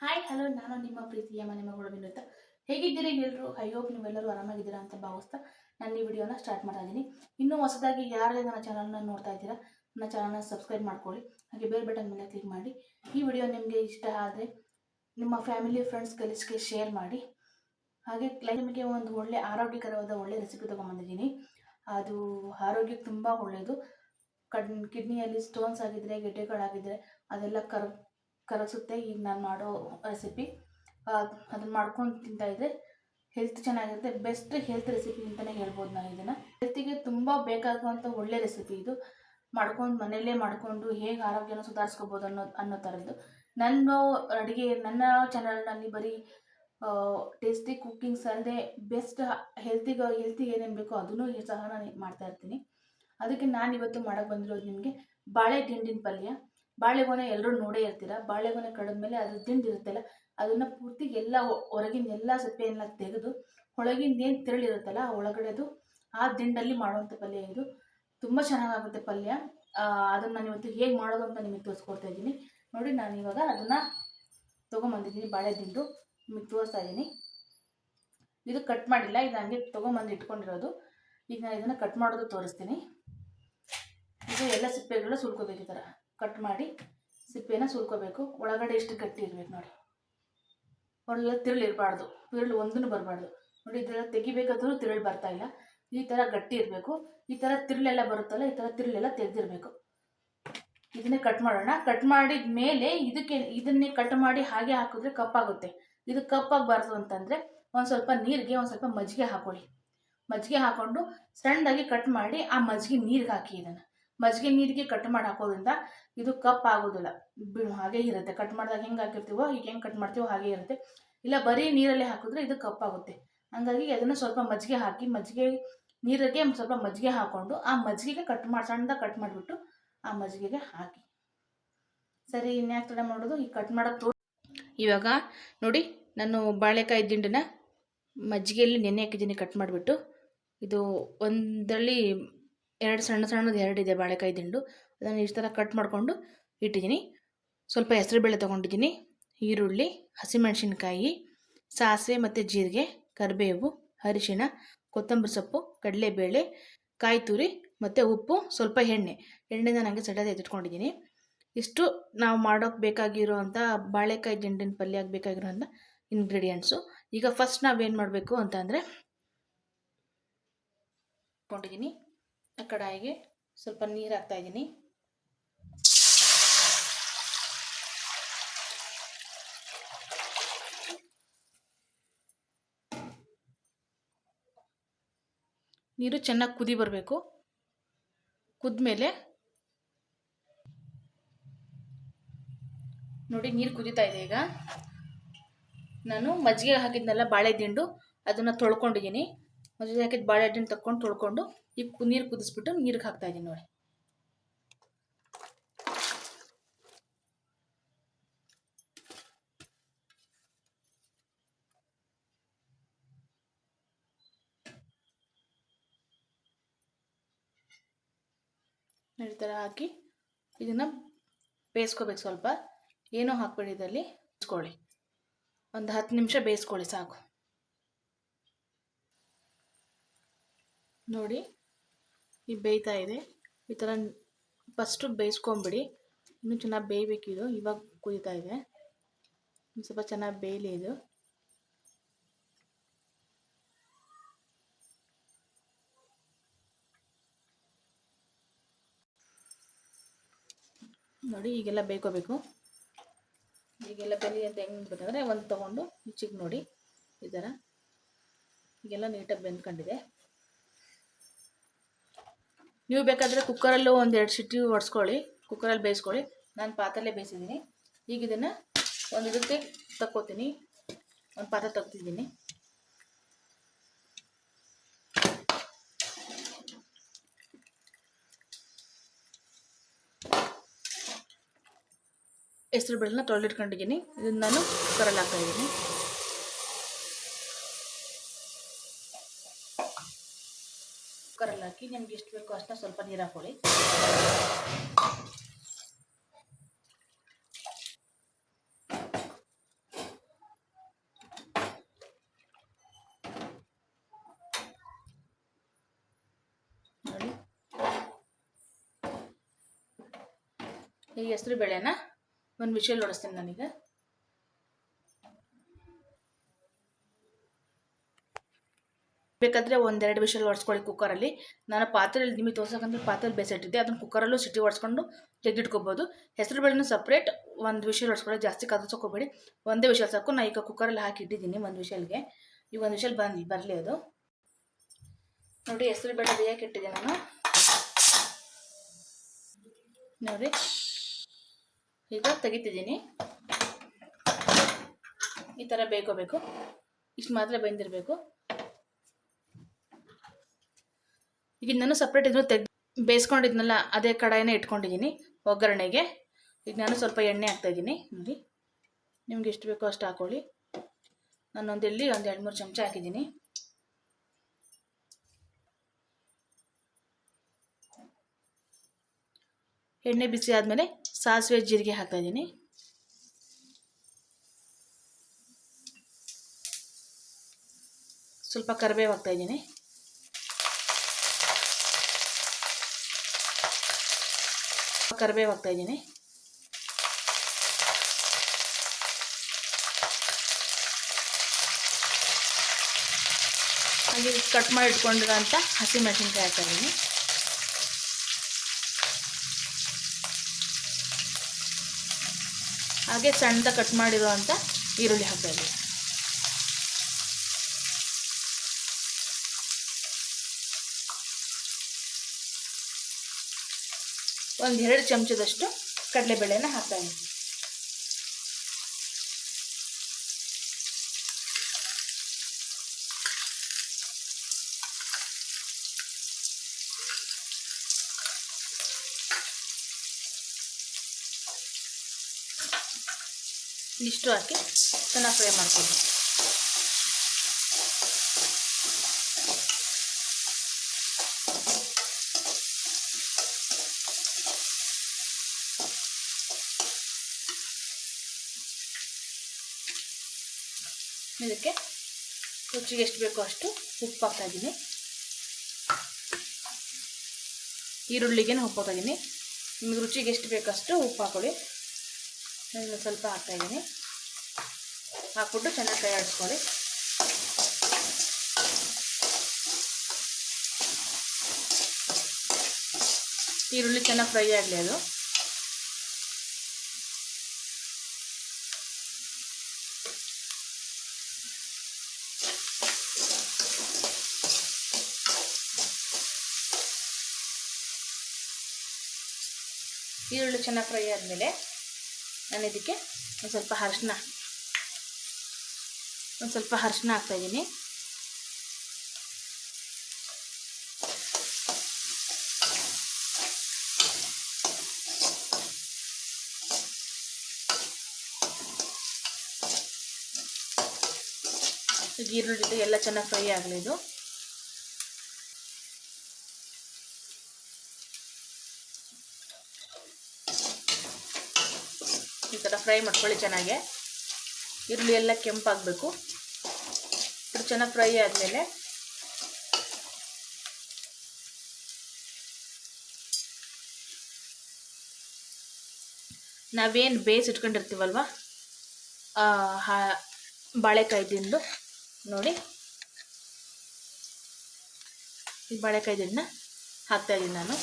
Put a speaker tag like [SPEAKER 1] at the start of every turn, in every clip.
[SPEAKER 1] Hi hello ನಾನು ನಿಮ್ಮ ಪ್ರೀತಿಯ ಮನೆ ಮಗಳು ವಿನುತ ಹೇಗಿದ್ದೀರಿ ಎಲ್ಲರೂ ಐ ಹೋಪ್ ನೀವೆಲ್ಲರೂ ಆರಾಮಾಗಿದ್ದೀರಾ ಅಂತ ಭಾವಿಸ್ತಾ ನಾನು ಈ ವಿಡಿಯೋನ ಸ್ಟಾರ್ಟ್ ಮಾಡ್ತಾ ಇದ್ದೀನಿ. ಇನ್ನೂ ಹೊಸದಾಗಿ ಯಾರೇ ನನ್ನ ಚಾನಲ್ನ ನೋಡ್ತಾ ಇದ್ದೀರಾ, ನನ್ನ ಚಾನಲ್ನ ಸಬ್ಸ್ಕ್ರೈಬ್ ಮಾಡ್ಕೊಳ್ಳಿ. ಹಾಗೆ ಬೇರೆ ಬಟನ್ ಮೇಲೆ ಕ್ಲಿಕ್ ಮಾಡಿ. ಈ ವಿಡಿಯೋ ನಿಮಗೆ ಇಷ್ಟ ಆದರೆ ನಿಮ್ಮ ಫ್ಯಾಮಿಲಿ ಫ್ರೆಂಡ್ಸ್ ಗಲಿಸ್ಗೆ ಶೇರ್ ಮಾಡಿ. ಹಾಗೆ ನಿಮಗೆ ಒಂದು ಒಳ್ಳೆ ಆರೋಗ್ಯಕರವಾದ ಒಳ್ಳೆ ರೆಸಿಪಿ ತೊಗೊಂಬಂದಿದ್ದೀನಿ ಅದು ಆರೋಗ್ಯಕ್ಕೆ ತುಂಬ ಒಳ್ಳೆಯದು ಕಡ್ ಕಿಡ್ನಿಯಲ್ಲಿ ಸ್ಟೋನ್ಸ್ ಆಗಿದ್ದರೆ ಗೆಡ್ಡೆಗಳಾಗಿದ್ದರೆ ಅದೆಲ್ಲ ಕರ್ ಕರಗಿಸುತ್ತೆ ಈಗ ನಾನು ಮಾಡೋ ರೆಸಿಪಿ ಅದನ್ನು ಮಾಡ್ಕೊಂಡು ತಿಂತಾ ಇದ್ದೆ ಹೆಲ್ತ್ ಚೆನ್ನಾಗಿರುತ್ತೆ. ಬೆಸ್ಟ್ ಹೆಲ್ತ್ ರೆಸಿಪಿ ಅಂತಲೇ ಹೇಳ್ಬೋದು ನಾನು ಇದನ್ನು. ಹೆಲ್ತಿಗೆ ತುಂಬ ಬೇಕಾಗುವಂಥ ಒಳ್ಳೆ ರೆಸಿಪಿ ಇದು. ಮಾಡ್ಕೊಂಡು ಮನೆಯಲ್ಲೇ ಮಾಡಿಕೊಂಡು ಹೇಗೆ ಆರೋಗ್ಯನ ಸುಧಾರಿಸ್ಕೋಬೋದು ಅನ್ನೋ ಅನ್ನೋ ಥರದ್ದು ನನ್ನ ಅಡುಗೆ, ನನ್ನ ಚಾನಲ್ನಲ್ಲಿ ಬರೀ ಟೇಸ್ಟಿ ಕುಕ್ಕಿಂಗ್ಸ್ ಅಲ್ಲದೆ ಬೆಸ್ಟ್ ಹೆಲ್ತಿಗೆ ಹೆಲ್ತಿಗೆ ಏನೇನು ಬೇಕೋ ಅದನ್ನು ಸಹ ನಾನು ಮಾಡ್ತಾ ಇರ್ತೀನಿ. ಅದಕ್ಕೆ ನಾನು ಇವತ್ತು ಮಾಡೋಕ್ಕೆ ಬಂದಿರೋದು ನಿಮಗೆ ಬಾಳೆ ದಿಂಡಿನ ಪಲ್ಯ. ಬಾಳೆಗೊನೆ ಎಲ್ಲರೂ ನೋಡೇ ಇರ್ತೀರ, ಬಾಳೆಗೊನೆ ಕಡಿದ್ಮೇಲೆ ಅದು ದಿಂಡು ಇರುತ್ತಲ್ಲ ಅದನ್ನು ಪೂರ್ತಿ ಎಲ್ಲ ಹೊರಗಿನ ಎಲ್ಲ ಸಿಪ್ಪೆಯನ್ನ ತೆಗೆದು ಒಳಗಿಂದ ಏನು ತೆರಳಿರುತ್ತಲ್ಲ ಆ ಒಳಗಡೆದು ಆ ದಿಂಡಲ್ಲಿ ಮಾಡುವಂಥ ಪಲ್ಯ ಇದು. ತುಂಬ ಚೆನ್ನಾಗಾಗುತ್ತೆ ಪಲ್ಯ. ಅದನ್ನು ನಾನು ಇವತ್ತು ಹೇಗೆ ಮಾಡೋದು ಅಂತ ನಿಮಗೆ ತೋರಿಸ್ಕೊಡ್ತಾ ಇದ್ದೀನಿ. ನೋಡಿ ನಾನು ಇವಾಗ ಅದನ್ನು ತೊಗೊಂಬಂದಿದ್ದೀನಿ, ಬಾಳೆ ದಿಂಡು ನಿಮಗೆ ತೋರಿಸ್ತಾ ಇದ್ದೀನಿ. ಇದು ಕಟ್ ಮಾಡಿಲ್ಲ, ಇದು ಹಂಗೆ ತೊಗೊಂಬಂದು ಇಟ್ಕೊಂಡಿರೋದು. ಈಗ ನಾನು ಇದನ್ನು ಕಟ್ ಮಾಡೋದು ತೋರಿಸ್ತೀನಿ. ಇದು ಎಲ್ಲ ಸಿಪ್ಪೆಗಳು ಸುಳ್ಕೋಬೇಕು ಈ ಥರ ಕಟ್ ಮಾಡಿ ಸಿಪ್ಪೆನ ಸುಲ್ಕೋಬೇಕು ಒಳಗಡೆ ಎಷ್ಟು ಗಟ್ಟಿ ಇರ್ಬೇಕು ನೋಡಿ. ಒಳ್ಳೆ ತಿರುಳು ಇರಬಾರ್ದು. ತಿರುಳು ಒಂದೂ ಬರಬಾರ್ದು. ನೋಡಿ ಇದೆಲ್ಲ ತೆಗಿಬೇಕಾದ್ರೂ ತಿರುಳು ಬರ್ತಾ ಇಲ್ಲ. ಈ ಥರ ಗಟ್ಟಿ ಇರಬೇಕು. ಈ ಥರ ತಿರುಳೆಲ್ಲ ಬರುತ್ತಲ್ಲ, ಈ ಥರ ತಿರುಳೆಲ್ಲ ತೆಗೆದಿರಬೇಕು. ಇದನ್ನೇ ಕಟ್ ಮಾಡೋಣ. ಕಟ್ ಮಾಡಿದ ಮೇಲೆ ಇದಕ್ಕೆ, ಇದನ್ನೇ ಕಟ್ ಮಾಡಿ ಹಾಗೆ ಹಾಕಿದ್ರೆ ಕಪ್ಪಾಗುತ್ತೆ. ಇದು ಕಪ್ಪಾಗಬಾರ್ದು ಅಂತಂದರೆ ಒಂದು ಸ್ವಲ್ಪ ನೀರಿಗೆ ಒಂದು ಸ್ವಲ್ಪ ಮಜ್ಜಿಗೆ ಹಾಕೊಳ್ಳಿ. ಮಜ್ಜಿಗೆ ಹಾಕ್ಕೊಂಡು ಸಣ್ಣದಾಗಿ ಕಟ್ ಮಾಡಿ ಆ ಮಜ್ಜಿಗೆ ನೀರಿಗೆ ಹಾಕಿ ಇದನ್ನು. ಮಜ್ಜಿಗೆ ನೀರಿಗೆ ಕಟ್ ಮಾಡಿ ಹಾಕೋದ್ರಿಂದ ಇದು ಕಪ್ ಆಗೋದಿಲ್ಲ. ಹಾಗೆ ಇರುತ್ತೆ. ಕಟ್ ಮಾಡಿದಾಗ ಹೆಂಗೆ ಹಾಕಿರ್ತೀವೋ, ಈಗ ಹೆಂಗೆ ಕಟ್ ಮಾಡ್ತೀವೋ ಹಾಗೆ ಇರುತ್ತೆ. ಇಲ್ಲ, ಬರೀ ನೀರಲ್ಲಿ ಹಾಕಿದ್ರೆ ಇದು ಕಪ್ ಆಗುತ್ತೆ. ಹಂಗಾಗಿ ಅದನ್ನು ಸ್ವಲ್ಪ ಮಜ್ಜಿಗೆ ಹಾಕಿ, ಮಜ್ಜಿಗೆ ನೀರಿಗೆ ಸ್ವಲ್ಪ ಮಜ್ಜಿಗೆ ಹಾಕ್ಕೊಂಡು ಆ ಮಜ್ಜಿಗೆಗೆ ಕಟ್ ಮಾಡಿ, ಸಣ್ಣದ ಕಟ್ ಮಾಡಿಬಿಟ್ಟು ಆ ಮಜ್ಜಿಗೆಗೆ ಹಾಕಿ. ಸರಿ, ಇನ್ಯಾಕೆ ತಡ ಮಾಡೋದು? ಈಗ ಕಟ್ ಮಾಡೋದು ಇವಾಗ ನೋಡಿ, ನಾನು ಬಾಳೆಕಾಯಿ ದಿಂಡನ್ನ ಮಜ್ಜಿಗೆಯಲ್ಲಿ ನೆನೆ ಹಾಕಿದ್ದೀನಿ ಕಟ್ ಮಾಡಿಬಿಟ್ಟು. ಇದು ಒಂದರಲ್ಲಿ ಎರಡು ಸಣ್ಣ ಸಣ್ಣದು ಎರಡಿದೆ ಬಾಳೆಕಾಯಿ ದಿಂಡು. ಅದನ್ನು ಇಷ್ಟು ಥರ ಕಟ್ ಮಾಡಿಕೊಂಡು ಇಟ್ಟಿದ್ದೀನಿ. ಸ್ವಲ್ಪ ಹೆಸರುಬೇಳೆ ತೊಗೊಂಡಿದ್ದೀನಿ. ಈರುಳ್ಳಿ, ಹಸಿಮೆಣಸಿನ್ಕಾಯಿ, ಸಾಸಿವೆ ಮತ್ತು ಜೀರಿಗೆ, ಕರಿಬೇವು, ಅರಿಶಿಣ, ಕೊತ್ತಂಬರಿ ಸೊಪ್ಪು, ಕಡಲೆಬೇಳೆ ಕಾಯಿ ತುರಿ ಮತ್ತು ಉಪ್ಪು, ಸ್ವಲ್ಪ ಎಣ್ಣೆ. ಎಣ್ಣೆನ ನನಗೆ ಸಡದ ಎತ್ತಿಟ್ಕೊಂಡಿದ್ದೀನಿ. ಇಷ್ಟು ನಾವು ಮಾಡೋಕ್ಕೆ ಬೇಕಾಗಿರೋವಂಥ ಬಾಳೆಕಾಯಿ ದಿಂಡಿನ ಪಲ್ಯಕ್ಕೆ ಆಗಬೇಕಾಗಿರುವಂಥ ಇಂಗ್ರೀಡಿಯೆಂಟ್ಸು ಈಗ ಫಸ್ಟ್ ನಾವೇನು ಮಾಡಬೇಕು ಅಂತ ಅಂದರೆ ಕಡಾಯಿಗೆ ಸ್ವಲ್ಪ ನೀರು ಹಾಕ್ತಾ ಇದ್ದೀನಿ. ನೀರು ಚೆನ್ನಾಗಿ ಕುದಿ ಬರಬೇಕು. ಕುದ್ಮೇಲೆ ನೋಡಿ ನೀರು ಕುದೀತಾ ಇದೆ ಈಗ. ನಾನು ಮಜ್ಜಿಗೆ ಹಾಕಿದ್ನಲ್ಲ ಬಾಳೆ ದಿಂಡು ಅದನ್ನು ತೊಳ್ಕೊಂಡಿದ್ದೀನಿ. ಮಜ್ಜಿಗೆ ಜಾಕೆಟ್ ಬಾಳೆ ದಿಂಡು ತಕ್ಕೊಂಡು ತೊಳ್ಕೊಂಡು ಈ ನೀರು ಕುದಿಸ್ಬಿಟ್ಟು ನೀರಿಗೆ ಹಾಕ್ತಾ ಇದ್ದೀನಿ ನೋಡಿ. ಈ ಥರ ಹಾಕಿ ಇದನ್ನು ಬೇಯಿಸ್ಕೋಬೇಕು ಸ್ವಲ್ಪ. ಏನೋ ಹಾಕ್ಬೇಡಿ ಇದರಲ್ಲಿ. ಬೇಯಿಸ್ಕೊಳ್ಳಿ. ಒಂದು ಹತ್ತು ನಿಮಿಷ ಬೇಯಿಸ್ಕೊಳ್ಳಿ ಸಾಕು. ನೋಡಿ, ಈ ಬೇಯ್ತಾ ಇದೆ. ಈ ಥರ ಫಸ್ಟು ಬೇಯಿಸ್ಕೊಂಬಿಡಿ. ಇನ್ನೂ ಚೆನ್ನಾಗಿ ಬೇಯಬೇಕಿದು ಇವಾಗ ಕುದೀತಾ ಇದೆ. ಸ್ವಲ್ಪ ಚೆನ್ನಾಗಿ ಬೇಯಲಿ ಇದು. ನೋಡಿ, ಈಗೆಲ್ಲ ಬೇಯ್ಕೋಬೇಕು. ಈಗೆಲ್ಲ ಬೆಲಿ ಅಂತ ಹೆಂಗೆ ಬೇಕಂದರೆ ಒಂದು ತೊಗೊಂಡು ಹುಚ್ಚಿಗೆ ನೋಡಿ, ಈ ಥರ. ಈಗೆಲ್ಲ ನೀಟಾಗಿ ಬೆಂದ್ಕೊಂಡಿದೆ. ನೀವು ಬೇಕಾದರೆ ಕುಕ್ಕರಲ್ಲೂ ಒಂದು ಎರಡು ಸಿಟಿ ಒಡ್ಸ್ಕೊಳ್ಳಿ, ಕುಕ್ಕರಲ್ಲಿ ಬೇಯಿಸ್ಕೊಳ್ಳಿ. ನಾನು ಪಾತ್ರೆಲ್ಲೇ ಬೇಯಿಸಿದ್ದೀನಿ. ಈಗ ಇದನ್ನು ಒಂದು ಇದಕ್ಕೆ ತಕ್ಕೋತೀನಿ. ಒಂದು ಪಾತ್ರೆ ತಗ್ತಿದ್ದೀನಿ ಹೆಸರು ಬೇಳೆನ ತೊಳೆದಿಟ್ಕೊಂಡಿದ್ದೀನಿ. ಇದನ್ನು ನಾನು ಕುಕ್ಕರಲ್ಲಿ ಹಾಕ್ತಾಯಿದ್ದೀನಿ ಹಾಕಿ ನಿಮ್ಗೆ ಎಷ್ಟು ಬೇಕು ಅಷ್ಟ ಸ್ವಲ್ಪ ನೀರು ಹಾಕೊಳ್ಳಿ. ನೋಡಿ. ಈ ಹೆಸರು ಬೇಳೆನ ಒಂದು ವಿಷಲ್ ಹೊಡಿಸ್ತೀನಿ ನನಗೆ. ಬೇಕಾದರೆ ಒಂದೆರಡು ವಿಷಲ್ ಹೊಡ್ಸ್ಕೊಳ್ಳಿ ಕುಕ್ಕರಲ್ಲಿ. ನಾನು ಪಾತ್ರೆಯಲ್ಲಿ ನಿಮಗೆ ತೋರ್ಸೋಕಂದ್ರೆ ಪಾತ್ರೆಯಲ್ಲಿ ಬೇಸಿಟ್ಟಿದ್ದೆ. ಅದನ್ನು ಕುಕ್ಕರಲ್ಲೂ ಸಿಟಿ ಹೊಡ್ಸ್ಕೊಂಡು ತೆಗೆದಿಟ್ಕೋಬೋದು. ಹೆಸರು ಬೇಳೆನೂ ಸಪ್ರೇಟ್ ಒಂದು ವಿಷಲ್ ಹೊಡ್ಸ್ಕೊಳ್ಳಿ ಜಾಸ್ತಿ ಕದಸೋಕೋಬೇಡಿ ಒಂದೇ ವಿಷಲ್ ಸಾಕು. ನಾನು ಈಗ ಕುಕ್ಕರಲ್ಲಿ ಹಾಕಿ ಇಟ್ಟಿದ್ದೀನಿ ಒಂದು ವಿಷಲ್ಗೆ. ಈಗ ಒಂದು ವಿಷಲ್ ಬಂದು ಬರಲಿ ಅದು. ನೋಡಿ ಹೆಸರು ಬೇಳೆ ಬೇಯಕ್ಕೆ ಇಟ್ಟಿದ್ದೆ ನಾನು. ನೋಡಿ. ಈಗ ತೆಗಿತಿದ್ದೀನಿ. ಈ ಥರ ಬೇಕೋಬೇಕು ಇಷ್ಟು ಮಾತ್ರ ಬೆಂದಿರಬೇಕು. ಈಗ ನಾನು ಸಪ್ರೇಟ್ ಇದನ್ನು ತೆಗ್ದು ಬೇಯಿಸ್ಕೊಂಡಿದ್ನಲ್ಲ, ಅದೇ ಕಡಾಯಿನೇ ಇಟ್ಕೊಂಡಿದ್ದೀನಿ ಒಗ್ಗರಣೆಗೆ. ಈಗ ನಾನು ಸ್ವಲ್ಪ ಎಣ್ಣೆ ಹಾಕ್ತಾಯಿದ್ದೀನಿ ನೋಡಿ. ನಿಮ್ಗೆ ಎಷ್ಟು ಬೇಕೋ ಅಷ್ಟು ಹಾಕೊಳ್ಳಿ. ನಾನೊಂದು ಇಲ್ಲಿ ಒಂದು ಎರಡು ಮೂರು ಚಮಚ ಹಾಕಿದ್ದೀನಿ ಎಣ್ಣೆ ಬಿಸಿ ಆದಮೇಲೆ ಸಾಸಿವೆ ಜೀರಿಗೆ ಹಾಕ್ತಾಯಿದ್ದೀನಿ ಸ್ವಲ್ಪ ಕರಿಬೇವು ಹಾಕ್ತಾಯಿದ್ದೀನಿ ಕರಿಬೇವು ಹಾಕ್ತಾ ಇದ್ದೀನಿ. ಹಾಗೆ ಕಟ್ ಮಾಡಿ ಇಟ್ಕೊಂಡಿರೋಂಥ ಹಸಿ ಮೆಣಸಿನ್ಕಾಯಿ ಹಾಕ್ತಾ ಇದ್ದೀನಿ. ಹಾಗೆ ಸಣ್ಣದ ಕಟ್ ಮಾಡಿರೋ ಅಂಥ ಈರುಳ್ಳಿ ಹಾಕ್ತಾ ಇದ್ದೀನಿ ಒಂದು ಎರಡು ಚಮಚದಷ್ಟು ಕಡಲೆಬೇಳೆನ ಹಾಕ್ತಾ ಇದ್ದೀನಿ. ಇಷ್ಟು ಹಾಕಿ ಚೆನ್ನಾಗಿ ಫ್ರೈ ಮಾಡ್ಕೊಂಡು ಇದಕ್ಕೆ ರುಚಿಗೆ ಎಷ್ಟು ಬೇಕೋ ಅಷ್ಟು ಉಪ್ಪು ಹಾಕ್ತಾ ಇದ್ದೀನಿ. ಈರುಳ್ಳಿಗೆ ಉಪ್ಪು ಹಾಕ್ತಾ ಇದ್ದೀನಿ. ನಿಮಗೆ ರುಚಿಗೆ ಎಷ್ಟು ಬೇಕಷ್ಟು ಉಪ್ಪು ಹಾಕೊಳ್ಳಿ. ನಾನು ಸ್ವಲ್ಪ ಹಾಕ್ತಾ ಇದ್ದೀನಿ. ಹಾಕ್ಬಿಟ್ಟು ಚೆನ್ನಾಗಿ ಫ್ರೈ ಆಡಿಸ್ಕೊಳ್ಳಿ ಈರುಳ್ಳಿ ಚೆನ್ನಾಗಿ ಫ್ರೈ ಆಗಲಿ ಅದು. ಈರುಳ್ಳಿ ಚೆನ್ನಾಗಿ ಫ್ರೈ ಆದಮೇಲೆ ನಾನು ಇದಕ್ಕೆ ಒಂದು ಸ್ವಲ್ಪ ಅರಿಶಿನ, ಒಂದು ಸ್ವಲ್ಪ ಅರಿಶಿನ ಹಾಕ್ತಾಯಿದ್ದೀನಿ ಈರುಳ್ಳಿ ಎಲ್ಲ ಚೆನ್ನಾಗಿ ಫ್ರೈ ಆಗಲಿ ಇದು ಈ ಥರ ಫ್ರೈ ಮಾಡ್ಕೊಳ್ಳಿ ಚೆನ್ನಾಗೆ. ಈರುಳ್ಳಿ ಎಲ್ಲ ಕೆಂಪಾಗಬೇಕು. ಇದು ಚೆನ್ನಾಗಿ ಫ್ರೈ ಆದಮೇಲೆ ನಾವೇನು ಹಾ, ಬಾಳೆಕಾಯಿ ತಿಂದು ನೋಡಿ. ಈ ಬಾಳೆಕಾಯಿ ದಿಂಡನ್ನ ಹಾಕ್ತಾಯಿದ್ದೀನಿ ನಾನು.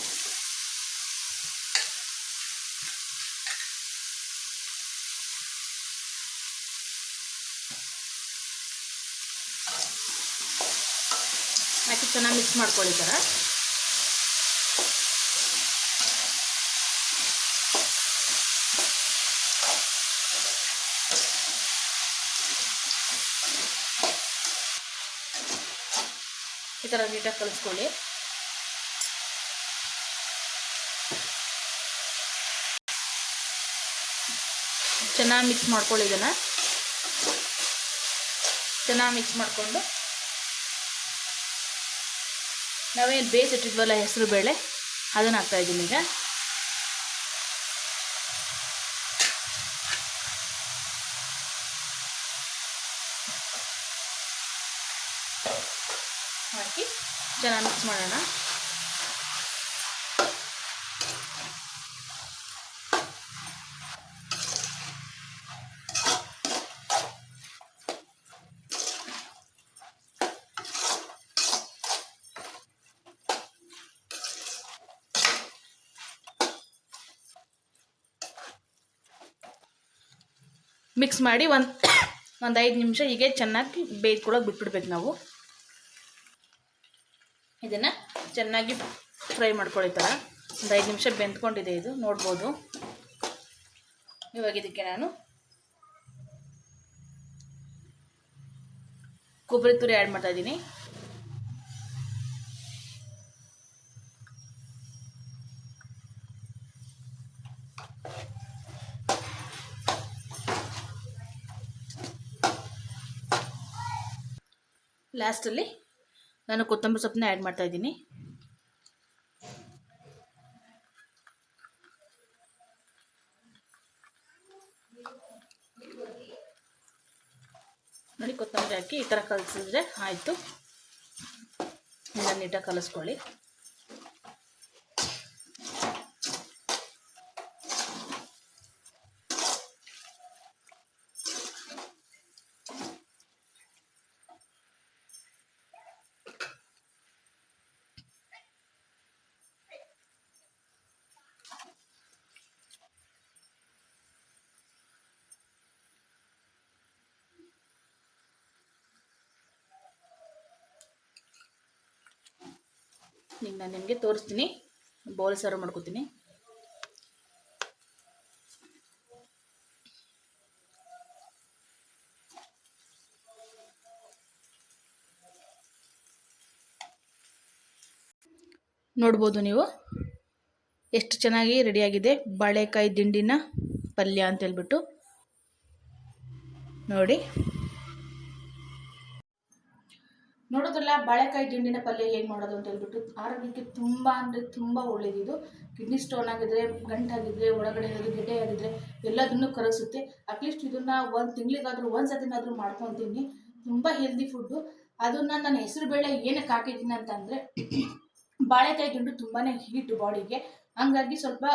[SPEAKER 1] ಚೆನ್ನಾಗಿ ಮಿಕ್ಸ್ ಮಾಡ್ಕೊಳ್ಳಿ ಈ ಥರ ನೀಟಾಗಿ ಕಲಿಸ್ಕೊಳ್ಳಿ. ಚೆನ್ನಾಗಿ ಮಿಕ್ಸ್ ಮಾಡ್ಕೊಳ್ಳಿ ಇದನ್ನು. ಚೆನ್ನಾಗಿ ಮಿಕ್ಸ್ ಮಾಡಿಕೊಂಡು ನಾವೇನು ಬೇಯಿಸಿಟ್ಟಿದ್ವಲ್ಲ ಹೆಸರು ಬೇಳೆ ಅದನ್ನು ಹಾಕ್ತಾ ಇದ್ದೀನಿ ಈಗ. ಹಾಕಿ ಚೆನ್ನಾಗಿ ಮಿಕ್ಸ್ ಮಾಡೋಣ. ಮಿಕ್ಸ್ ಮಾಡಿ ಒಂದು ಒಂದು ಐದು ನಿಮಿಷ ಹೀಗೆ ಚೆನ್ನಾಗಿ ಬೇಯ್ಕೊಳ್ಳೋಕೆ ಬಿಟ್ಬಿಡ್ಬೇಕು ನಾವು. ಇದನ್ನು ಚೆನ್ನಾಗಿ ಫ್ರೈ ಮಾಡ್ಕೊಳ್ಳಿ ಥರ ಒಂದು ಐದು ನಿಮಿಷ ಬೆಂದ್ಕೊಂಡಿದೆ ಇದು, ನೋಡ್ಬೋದು. ಇವಾಗ ಇದಕ್ಕೆ ನಾನು ಕೊಬ್ಬರಿ ತುರಿ ಆ್ಯಡ್ ಮಾಡ್ತಾ ಲಾಸ್ಟಲ್ಲಿ ನಾನು ಕೊತ್ತಂಬರಿ ಸೊಪ್ಪನ್ನ ಆ್ಯಡ್ ಮಾಡ್ತಾ ಇದ್ದೀನಿ. ನೋಡಿ ಕೊತ್ತಂಬರಿ ಹಾಕಿ ಈ ಥರ ಕಲಸಿದ್ರೆ ಆಯಿತು. ನೀಟಾಗಿ ಕಲಿಸ್ಕೊಳ್ಳಿ. ಈಗ ನಾನು ನಿಮಗೆ ತೋರಿಸ್ತೀನಿ. ಬೌಲ್ ಸರ್ವ್ ಮಾಡ್ಕೊತೀನಿ. ನೋಡ್ಬೋದು ನೀವು. ಎಷ್ಟು ಚೆನ್ನಾಗಿ ರೆಡಿಯಾಗಿದೆ ಬಾಳೆಕಾಯಿ ದಿಂಡಿನ ಪಲ್ಯ ಅಂತ ಹೇಳ್ಬಿಟ್ಟು. ನೋಡಿ. ನೋಡೋದ್ರಲ್ಲ, ಬಾಳೆಕಾಯಿ ದಿಂಡಿನ ಪಲ್ಯ ಹೇಗೆ ಮಾಡೋದು ಅಂತ ಹೇಳ್ಬಿಟ್ಟು ಆರೋಗ್ಯಕ್ಕೆ ತುಂಬ ಅಂದರೆ ತುಂಬ ಒಳ್ಳೆಯದಿದು ಕಿಡ್ನಿ ಸ್ಟೋನ್ ಆಗಿದ್ರೆ ಗಂಟಾಗಿದ್ರೆ ಒಳಗಡೆ ಇರೋದು ಗೆಡ್ಡೆ ಆಗಿದ್ರೆ ಎಲ್ಲದನ್ನು ಕರಗಿಸುತ್ತೆ ಅಟ್ಲೀಸ್ಟ್ ಇದನ್ನು ಒಂದು ತಿಂಗಳಿಗಾದ್ರೂ, ಒಂದು ಸತಿನಾದರೂ ಮಾಡ್ಕೊತೀನಿ. ತುಂಬ ಹೆಲ್ದಿ ಫುಡ್ಡು ಅದನ್ನು ನಾನು ಹೆಸರು ಬೇಳೆ ಏನಕ್ಕೆ ಹಾಕಿದ್ದೀನಿ ಅಂತಂದರೆ ಬಾಳೆಕಾಯಿ ದಿಂಡು ತುಂಬಾ ಹೀಟ್ ಬಾಡಿಗೆ ಹಂಗಾಗಿ ಸ್ವಲ್ಪ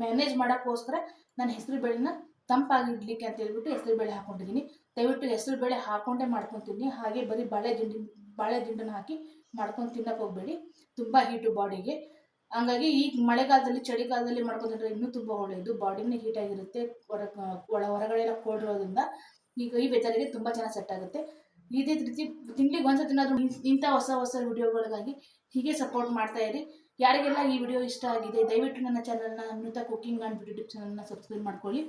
[SPEAKER 1] ಮ್ಯಾನೇಜ್ ಮಾಡೋಕ್ಕೋಸ್ಕರ ನಾನು ಹೆಸರು ಬೇಳೆನ ತಂಪಾಗಿಡ್ಲಿಕ್ಕೆ ಅಂತ ಹೇಳ್ಬಿಟ್ಟು ಹೆಸರು ಬೇಳೆ ಹಾಕೊಂಡಿದ್ದೀನಿ. ದಯವಿಟ್ಟು ಹೆಸರು ಬೇಳೆ ಹಾಕೊಂಡೇ ಮಾಡ್ಕೊತೀನಿ. ಹಾಗೆ ಬರೀ ಬಾಳೆ ದಿಂಡಿ ಬಾಳೆ ದಿಂಡನ ಹಾಕಿ ಮಾಡ್ಕೊಂಡು ತಿನ್ನಕ್ಕೆ ಹೋಗಬೇಡಿ. ತುಂಬ ಹೀಟು ಬಾಡಿಗೆ ಹಂಗಾಗಿ ಈಗ ಮಳೆಗಾಲದಲ್ಲಿ, ಚಳಿಗಾಲದಲ್ಲಿ ಮಾಡ್ಕೊಂಡ್ರೆ ಇನ್ನೂ ತುಂಬ ಒಳ್ಳೆಯದು ಬಾಡಿನೇ ಹೀಟಾಗಿರುತ್ತೆ ಹೊರ, ಒಳ ಹೊರಗಡೆ ಎಲ್ಲ ಕೋಲ್ಡ್ ಈಗ ಈ ವೆದರ್ಗೆ ತುಂಬ ಚೆನ್ನಾಗಿ ಸೆಟ್ ಆಗುತ್ತೆ. ಇದೇ ರೀತಿ ತಿಂಗಳಿಗೆ ಒಂದ್ಸತಿನಾದ್ರೂ ಇಂಥ ಹೊಸ ಹೊಸ ವಿಡಿಯೋಗಳಿಗಾಗಿ ಹೀಗೆ ಸಪೋರ್ಟ್ ಮಾಡ್ತಾ ಇರಿ. ಯಾರಿಗೆಲ್ಲ ಈ ವಿಡಿಯೋ ಇಷ್ಟ ಆಗಿದೆ, ದಯವಿಟ್ಟು ನನ್ನ ಚಾನಲ್ನ ಅಮೃತ ಕುಕಿಂಗ್ ಆ್ಯಂಡ್ ಯೂಟ್ಯೂಬ್ ಚಾನಲ್ನ ಸಬ್ಸ್ಕ್ರೈಬ್ ಮಾಡ್ಕೊಳ್ಳಿ.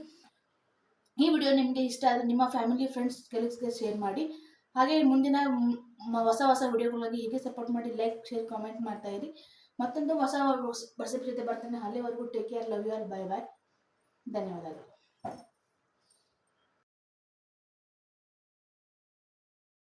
[SPEAKER 1] ಈ ವಿಡಿಯೋ ನಿಮಗೆ ಇಷ್ಟ ಆದರೆ ನಿಮ್ಮ ಫ್ಯಾಮಿಲಿ ಫ್ರೆಂಡ್ಸ್ ಕೆಲಸಕ್ಕೆ ಶೇರ್ ಮಾಡಿ. ಹಾಗೆ ಮುಂದಿನ ಹೊಸ ಹೊಸ ವಿಡಿಯೋಗಳಿಗೆ ಹೀಗೆ ಸಪೋರ್ಟ್ ಮಾಡಿ ಲೈಕ್ ಶೇರ್ ಕಾಮೆಂಟ್ ಮಾಡ್ತಾ ಇರಿ. ಮತ್ತೊಂದು ಹೊಸ ರೆಸಿಪಿ ಜೊತೆ ಬರ್ತಾನೆ. ಅಲ್ಲಿವರೆಗೂ take care love you all bye bye ಧನ್ಯವಾದಗಳು.